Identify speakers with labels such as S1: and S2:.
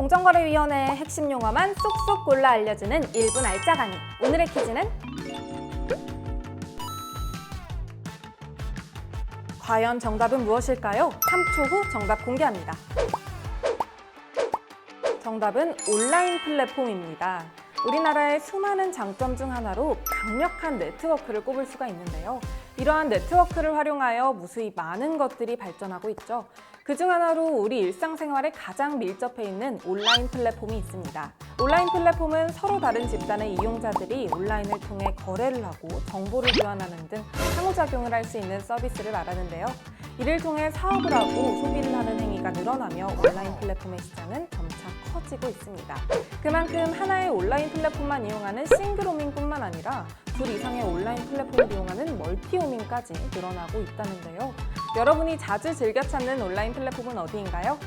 S1: 공정거래위원회의 핵심 용어만 쏙쏙 골라 알려주는 1분 알짜 강의. 오늘의 퀴즈는 과연 정답은 무엇일까요? 3초 후 정답 공개합니다. 정답은 온라인 플랫폼입니다. 우리나라의 수많은 장점 중 하나로 강력한 네트워크를 꼽을 수가 있는데요. 이러한 네트워크를 활용하여 무수히 많은 것들이 발전하고 있죠. 그중 하나로 우리 일상생활에 가장 밀접해 있는 온라인 플랫폼이 있습니다. 온라인 플랫폼은 서로 다른 집단의 이용자들이 온라인을 통해 거래를 하고 정보를 교환하는 등 상호작용을 할 수 있는 서비스를 말하는데요. 이를 통해 사업을 하고 소비를 하는 행위가 늘어나며 온라인 플랫폼의 시장은 점차 커지고 있습니다. 그만큼 하나의 온라인 플랫폼만 이용하는 싱글호밍뿐만 아니라 둘 이상의 온라인 플랫폼을 이용하는 멀티호밍까지 늘어나고 있다는데요. 여러분이 자주 즐겨 찾는 온라인 플랫폼은 어디인가요?